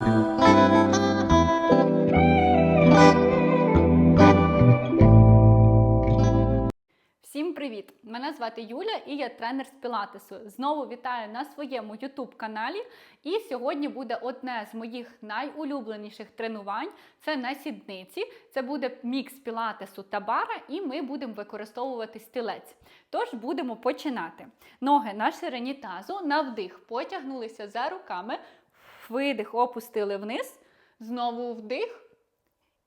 Всім привіт! Мене звати Юля і я тренер з Пілатесу. Знову вітаю на своєму YouTube каналі. І сьогодні буде одне з моїх найулюбленіших тренувань. Це на сідниці. Це буде мікс пілатесу та бара, і ми будемо використовувати стілець. Тож будемо починати. Ноги на ширині тазу, на вдих, потягнулися за руками, видих, опустили вниз, знову вдих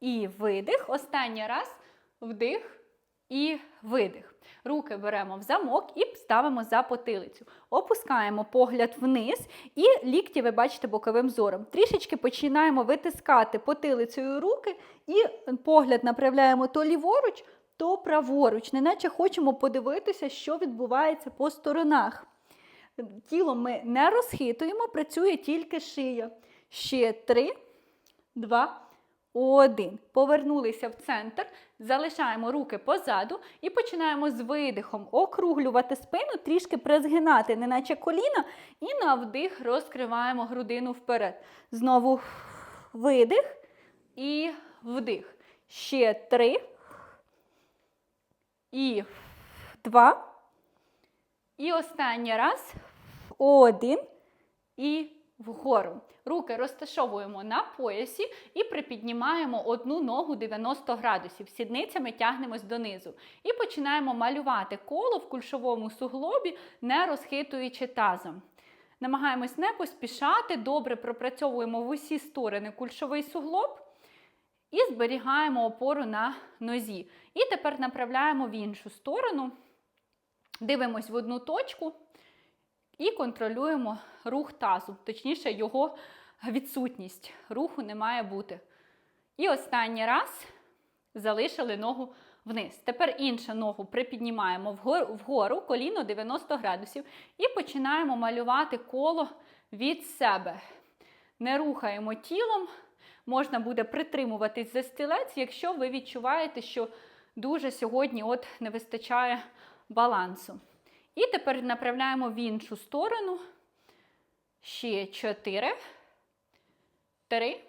і видих. Останній раз вдих і видих. Руки беремо в замок і ставимо за потилицю. Опускаємо погляд вниз і лікті ви бачите боковим зором. Трішечки починаємо витискати потилицею руки і погляд направляємо то ліворуч, то праворуч, неначе хочемо подивитися, що відбувається по сторонах. Тіло ми не розхитуємо, працює тільки шия. Ще три, два, один. Повернулися в центр, залишаємо руки позаду і починаємо з видихом округлювати спину, трішки призгинати, неначе коліна, і на вдих розкриваємо грудину вперед. Знову видих і вдих. Ще три. І два. І останній раз. Один. І вгору. Руки розташовуємо на поясі і припіднімаємо одну ногу 90 градусів. Сідницями тягнемось донизу. І починаємо малювати коло в кульшовому суглобі, не розхитуючи тазом. Намагаємось не поспішати, добре пропрацьовуємо в усі сторони кульшовий суглоб і зберігаємо опору на нозі. І тепер направляємо в іншу сторону, дивимось в одну точку. І контролюємо рух тазу, точніше, його відсутність. Руху не має бути. І останній раз залишили ногу вниз. Тепер іншу ногу припіднімаємо вгору, коліно 90 градусів і починаємо малювати коло від себе. Не рухаємо тілом, можна буде притримуватись за стілець, якщо ви відчуваєте, що дуже сьогодні от не вистачає балансу. І тепер направляємо в іншу сторону. Ще 4, 3,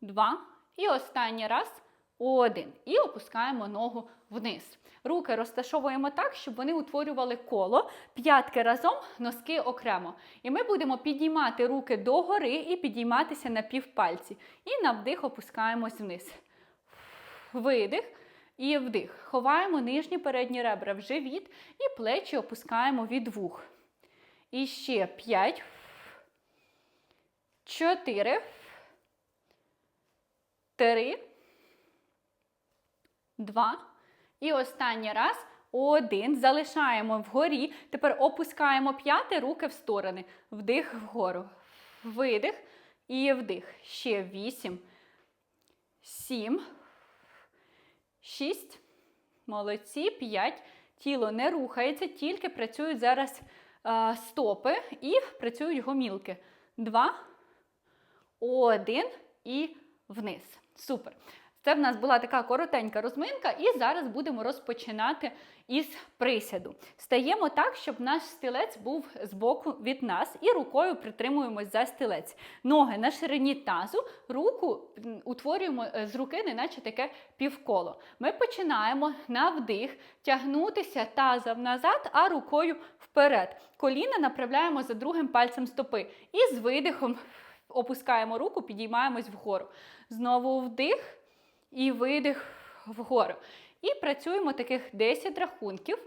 2. І останній раз один. І опускаємо ногу вниз. Руки розташовуємо так, щоб вони утворювали коло, п'ятки разом, носки окремо. І ми будемо підіймати руки догори і підійматися на півпальці. І на вдих опускаємось вниз. Видих. І вдих. Ховаємо нижні передні ребра в живіт і плечі опускаємо від вух. І ще 5, 4, 3, 2. І останній раз. Один. Залишаємо вгорі. Тепер опускаємо п'яти руки в сторони. Вдих вгору. Видих і вдих. Ще 8, 7, 6. Молодці. 5. Тіло не рухається, тільки працюють зараз е, стопи і працюють гомілки. 2, 1 і вниз. Супер. Це в нас була така коротенька розминка, і зараз будемо розпочинати із присяду. Стаємо так, щоб наш стілець був збоку від нас, і рукою притримуємось за стілець. Ноги на ширині тазу, руку утворюємо е, з руки, неначе таке півколо. Ми починаємо на вдих тягнутися тазом назад, а рукою вперед. Коліна направляємо за другим пальцем стопи. І з видихом опускаємо руку, підіймаємось вгору. Знову вдих і видих вгору. І працюємо таких 10 рахунків.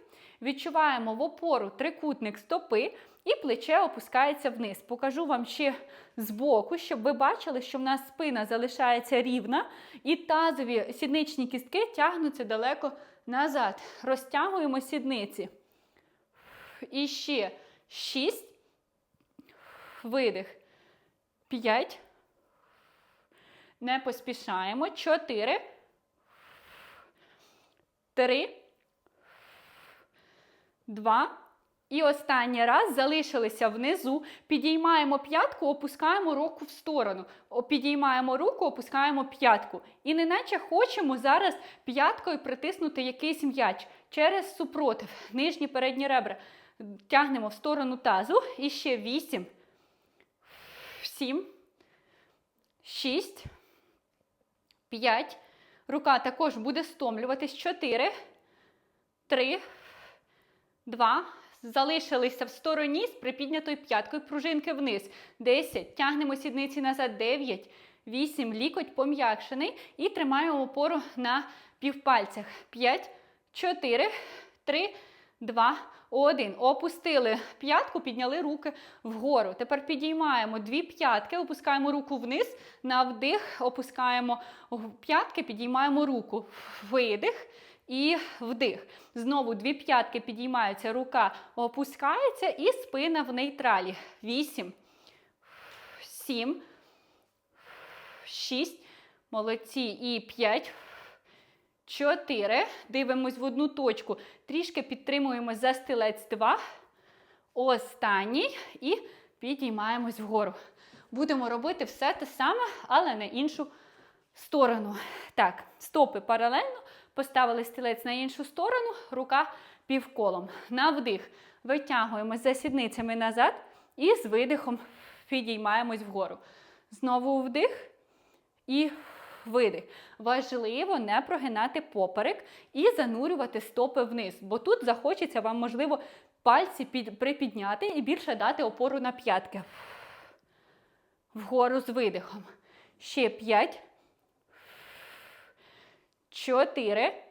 Відчуваємо в опору трикутник стопи і плече опускається вниз. Покажу вам ще збоку, щоб ви бачили, що в нас спина залишається рівна, і тазові сідничні кістки тягнуться далеко назад. Розтягуємо сідниці. І ще 6. Видих. 5. Не поспішаємо. 4. 3. 2. І останній раз залишилися внизу. Підіймаємо п'ятку, опускаємо руку в сторону. Підіймаємо руку, опускаємо п'ятку. І неначе хочемо зараз п'яткою притиснути якийсь м'яч через супротив. Нижні передні ребра. Тягнемо в сторону тазу. І ще 8. 7. 6, 5. Рука також буде стомлюватись. 4, 3, 2. Залишилися в стороні з припіднятою п'яткою пружинки вниз. 10. Тягнемо сідниці назад. 9, 8. Лікоть пом'якшений. І тримаємо опору на півпальцях. 5, 4, 3, 2, 1. Опустили п'ятку, підняли руки вгору. Тепер підіймаємо дві п'ятки, опускаємо руку вниз. На вдих, опускаємо п'ятки, підіймаємо руку. Видих і вдих. Знову дві п'ятки підіймаються, рука опускається і спина в нейтралі. 8, 7, 6. Молодці. І 5. Чотири. Дивимось в одну точку. Трішки підтримуємо за стілець. Два. Останній. І підіймаємось вгору. Будемо робити все те саме, але на іншу сторону. Так, стопи паралельно. Поставили стілець на іншу сторону, рука півколом. На вдих. Витягуємо за сідницями назад і з видихом підіймаємось вгору. Знову вдих і видих. Важливо не прогинати поперек і занурювати стопи вниз, бо тут захочеться вам, можливо, пальці під, припідняти і більше дати опору на п'ятки. Вгору з видихом. Ще 5. 4.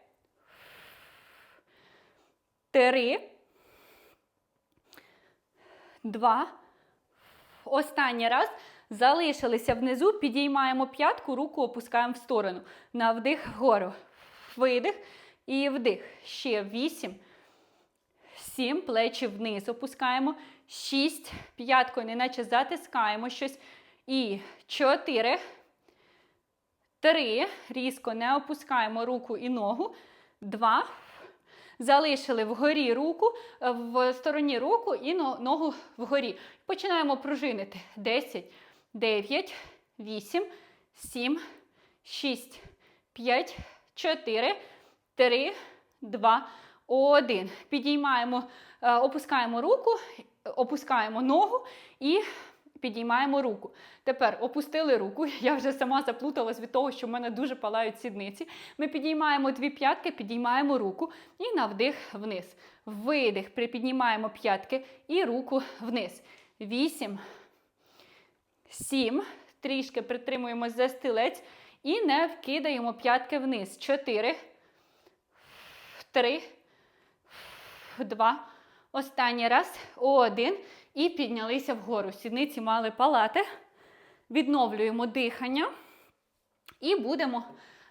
3. 2. Останній раз. Залишилися внизу, підіймаємо п'ятку, руку опускаємо в сторону. На вдих вгору. Видих і вдих. Ще 8. 7. Плечі вниз опускаємо. 6. П'яткою, неначе затискаємо щось. І 4. 3. Різко не опускаємо руку і ногу. 2. Залишили вгорі руку, в стороні руку і ногу вгорі. Починаємо пружинити. 10. 9, 8, 7, 6, 5, 4, 3, 2, 1. Підіймаємо, е, опускаємо руку, опускаємо ногу і підіймаємо руку. Тепер опустили руку. Я вже сама заплуталась від того, що в мене дуже палають сідниці. Ми підіймаємо дві п'ятки, підіймаємо руку і на вдих вниз. Видих, припіднімаємо п'ятки і руку вниз. 8, Сім. Трішки притримуємось за стілець і не вкидаємо п'ятки вниз. Чотири. Три. Два. Останній раз. Один. І піднялися вгору. Сідниці мали палати. Відновлюємо дихання. І будемо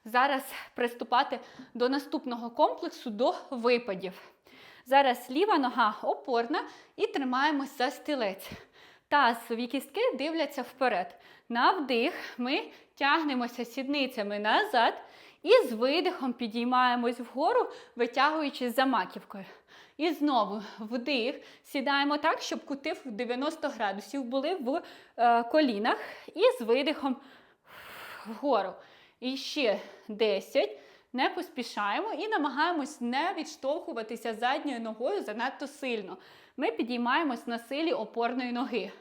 зараз приступати до наступного комплексу до випадів. Зараз ліва нога опорна і тримаємось за стілець. Тазові кістки дивляться вперед. На вдих ми тягнемося сідницями назад і з видихом підіймаємось вгору, витягуючись за маківкою. І знову вдих. Сідаємо так, щоб кути в 90 градусів були в е, колінах. І з видихом вгору. І ще 10. Не поспішаємо і намагаємось не відштовхуватися задньою ногою занадто сильно. Ми підіймаємось на силі опорної ноги.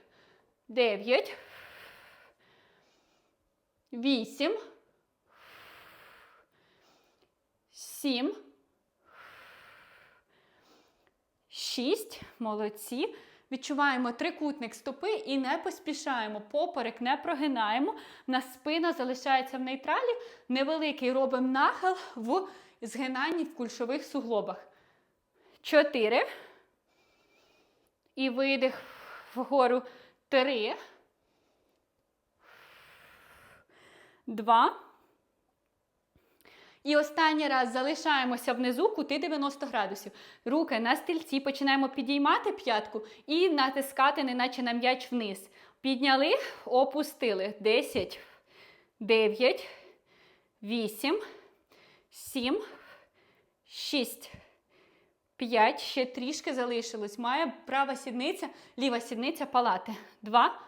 9. 8. 7. 6. Молодці. Відчуваємо трикутник стопи і не поспішаємо. Поперек не прогинаємо. На спина залишається в нейтралі. Невеликий робимо нахил в згинанні в кульшових суглобах. 4. І видих вгору. Три. Два. І останній раз залишаємося внизу кути 90 градусів. Руки на стільці починаємо підіймати п'ятку і натискати, неначе на м'яч вниз. Підняли, опустили. 10, 9, 8, 7, 6, 5. Ще трішки залишилось. Має права сідниця, ліва сідниця палати. 2.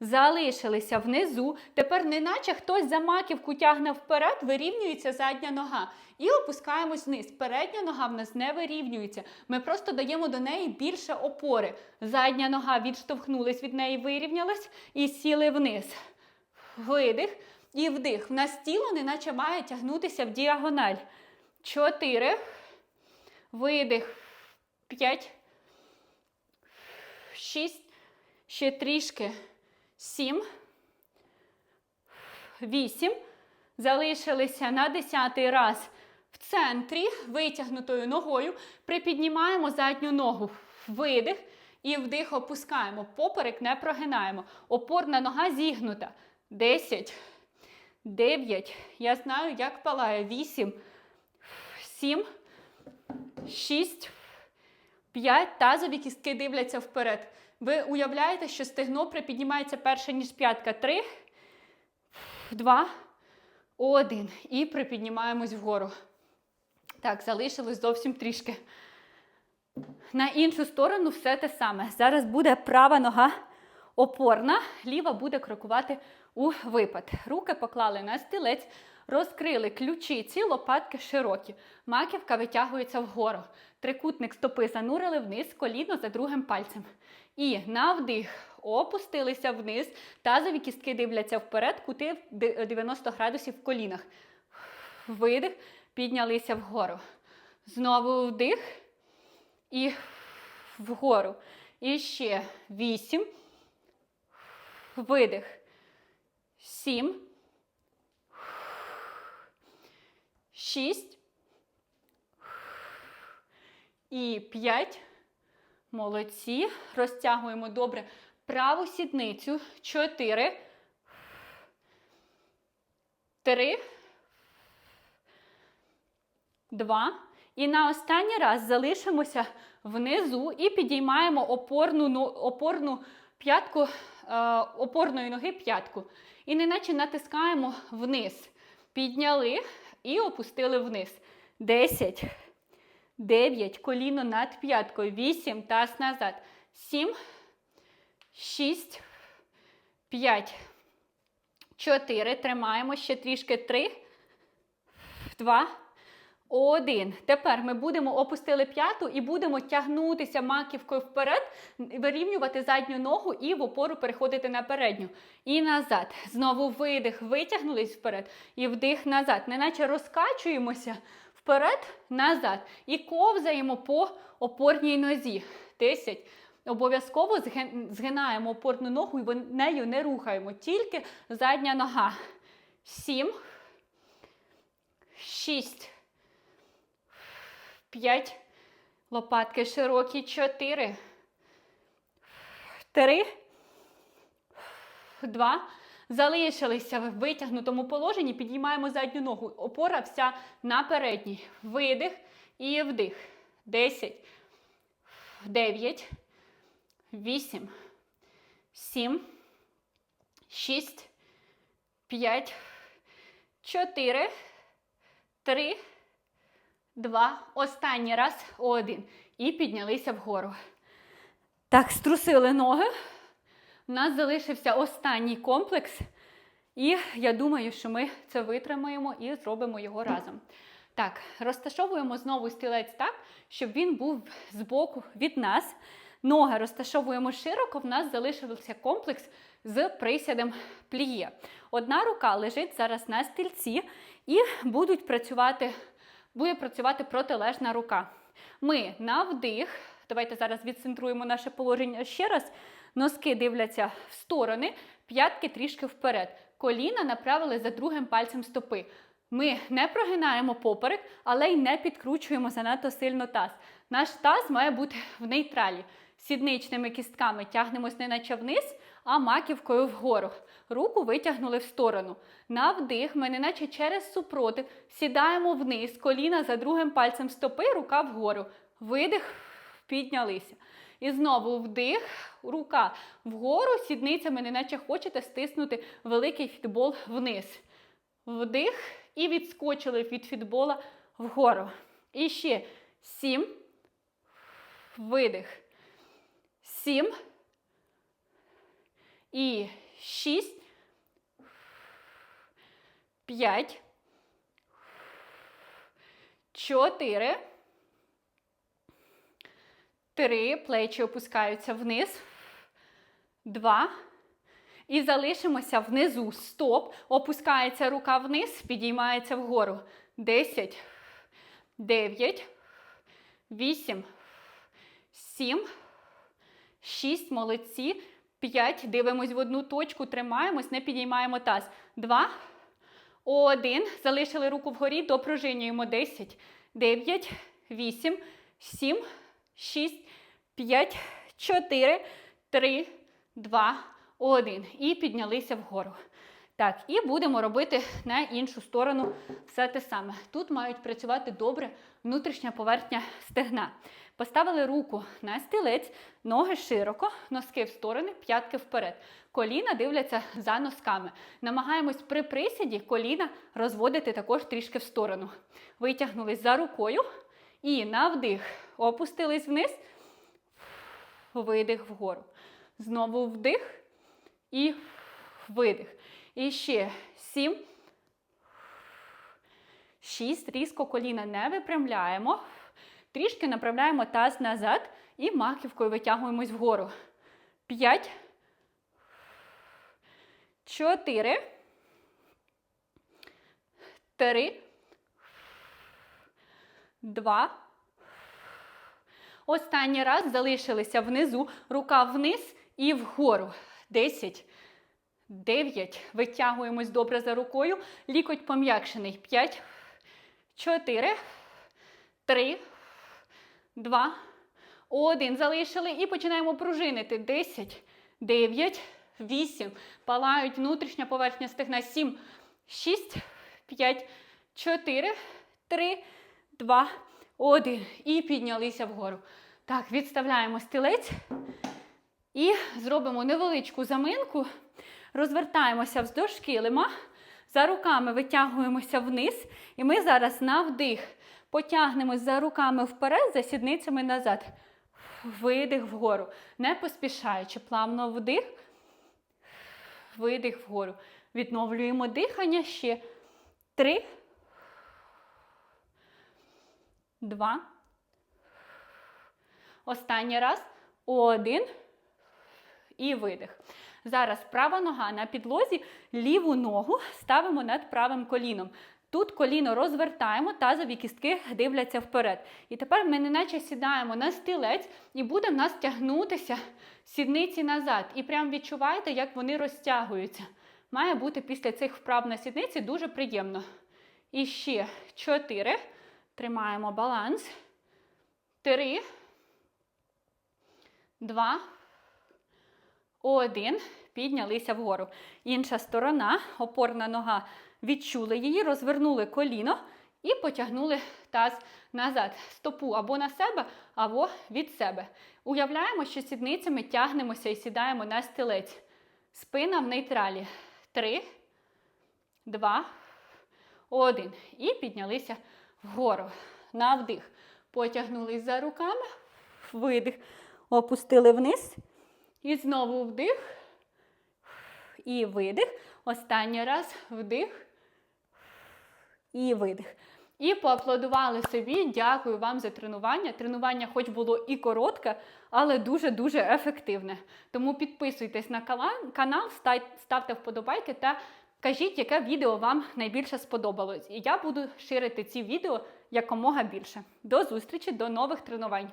Залишилися внизу. Тепер, неначе хтось за маківку тягне вперед, вирівнюється задня нога. І опускаємось вниз. Передня нога в нас не вирівнюється. Ми просто даємо до неї більше опори. Задня нога відштовхнулась від неї, вирівнялась і сіли вниз. видих і вдих. В нас тіло неначе має тягнутися в діагональ. Чотири. Видих. П'ять. Шість. Ще трішки. Сім. Вісім. Залишилися на десятий раз в центрі, витягнутою ногою. Припіднімаємо задню ногу. Видих. І вдих опускаємо. Поперек не прогинаємо. Опорна нога зігнута. Десять. Дев'ять. Я знаю, як палає. Вісім. Сім. Шість. П'ять. Тазові кістки дивляться вперед. Ви уявляєте, що стегно припіднімається перше, ніж п'ятка. Три. Два. Один. І припіднімаємось вгору. Так, залишилось зовсім трішки. На іншу сторону все те саме. Зараз буде права нога опорна, ліва буде крокувати у випад. Руки поклали на стілець, розкрили ключиці, лопатки широкі. Маківка витягується вгору. Трикутник стопи занурили вниз, коліно за другим пальцем. І на вдих опустилися вниз. Тазові кістки дивляться вперед, кути 90 градусів в колінах. Видих, піднялися вгору. Знову вдих і вгору. І ще вісім. Видих. Сім. Шість. І п'ять. Молодці. Розтягуємо добре праву сідницю. Чотири. Три. Два. І на останній раз залишимося внизу і підіймаємо опорну, опорну п'ятку, е, опорної ноги п'ятку. І неначе натискаємо вниз. Підняли і опустили вниз. 10, 9, коліно над п'яткою. 8, таз назад. 7, 6, 5, 4. Тримаємо ще трішки. 3, 2, один. Тепер ми будемо опустили п'яту і будемо тягнутися маківкою вперед, вирівнювати задню ногу і в опору переходити на передню. І назад. Знову видих, витягнулись вперед і вдих назад. Неначе розкачуємося вперед, назад. І ковзаємо по опорній нозі. Десять. Обов'язково згинаємо опорну ногу і нею не рухаємо. Тільки задня нога. Сім. Шість. П'ять Лопатки широкі. 4. 3. 2. Залишилися в витягнутому положенні. Підіймаємо задню ногу. Опора вся на передній. Видих і вдих. 10. 9. 8. 7. 6. 5. 4. 3. Два. Останній раз. Один. І піднялися вгору. Так, струсили ноги. У нас залишився останній комплекс. І я думаю, що ми це витримаємо і зробимо його разом. Так, розташовуємо знову стілець так, щоб він був збоку від нас. Ноги розташовуємо широко, в нас залишився комплекс з присядом пліє. Одна рука лежить зараз на стільці і будуть працювати, буде працювати протилежна рука. Ми на вдих. Давайте зараз відцентруємо наше положення ще раз. Носки дивляться в сторони, п'ятки трішки вперед. Коліна направили за другим пальцем стопи. Ми не прогинаємо поперек, але й не підкручуємо занадто сильно таз. Наш таз має бути в нейтралі. Сідничними кістками тягнемось не наче вниз, а маківкою вгору. Руку витягнули в сторону. На вдих ми неначе через супротив сідаємо вниз, коліна за другим пальцем стопи, рука вгору. Видих, піднялися. І знову вдих, рука вгору, сідницями, неначе хочете стиснути великий фітбол вниз. Вдих і відскочили від фітбола вгору. І ще сім. Видих. Сім. І шість. П'ять. Чотири. Три. Плечі опускаються вниз. Два. І залишимося внизу. Стоп. Опускається рука вниз, підіймається вгору. 10, 9, 8, 7, 6, молодці. 5, дивимось в одну точку, тримаємось, не підіймаємо таз. 2, 1, залишили руку вгорі, допружинюємо. 10, 9, 8, 7, 6, 5, 4, 3, 2, 1. І піднялися вгору. Так, і будемо робити на іншу сторону все те саме. Тут мають працювати добре внутрішня поверхня стегна. Поставили руку на стілець, ноги широко, носки в сторони, п'ятки вперед. Коліна дивляться за носками. Намагаємось при присіді коліна розводити також трішки в сторону. Витягнулись за рукою і на вдих. Опустились вниз, видих вгору. Знову вдих і видих. І ще сім. Шість. Різко коліна не випрямляємо. Трішки направляємо таз назад і маківкою витягуємось вгору. П'ять. Чотири. Три. Два. Останній раз залишилися внизу. Рука вниз і вгору. Десять. 9. Витягуємось добре за рукою. Лікоть пом'якшений. 5, 4, 3, 2, 1. Залишили і починаємо пружинити. 10, 9, 8. Палають внутрішня поверхня стегна. 7, 6, 5, 4, 3, 2, 1. І піднялися вгору. Так, відставляємо стілець і зробимо невеличку заминку. Розвертаємося вздовж килима, за руками витягуємося вниз. І ми зараз на вдих потягнемось за руками вперед, за сідницями назад. Видих вгору. Не поспішаючи, плавно вдих, видих вгору. Відновлюємо дихання ще. Три. Два. Останній раз. Один. І видих. Зараз права нога на підлозі, ліву ногу ставимо над правим коліном. Тут коліно розвертаємо, тазові кістки дивляться вперед. І тепер ми неначе сідаємо на стілець і буде в нас тягнутися сідниці назад. І прям відчуваєте, як вони розтягуються. Має бути після цих вправ на сідниці дуже приємно. І ще чотири. Тримаємо баланс. Три. Два. Один. Піднялися вгору. Інша сторона, опорна нога, відчули її, розвернули коліно і потягнули таз назад. Стопу або на себе, або від себе. Уявляємо, що сідницями тягнемося і сідаємо на стілець. Спина в нейтралі. Три, два, один. І піднялися вгору. На вдих. Потягнулись за руками. Видих. Опустили вниз. І знову вдих. І видих. Останній раз вдих. І видих. І поаплодували собі. Дякую вам за тренування. Тренування, хоч було і коротке, але дуже-дуже ефективне. Тому підписуйтесь на канал, ставте вподобайки та кажіть, яке відео вам найбільше сподобалось. І я буду ширити ці відео якомога більше. До зустрічі, до нових тренувань!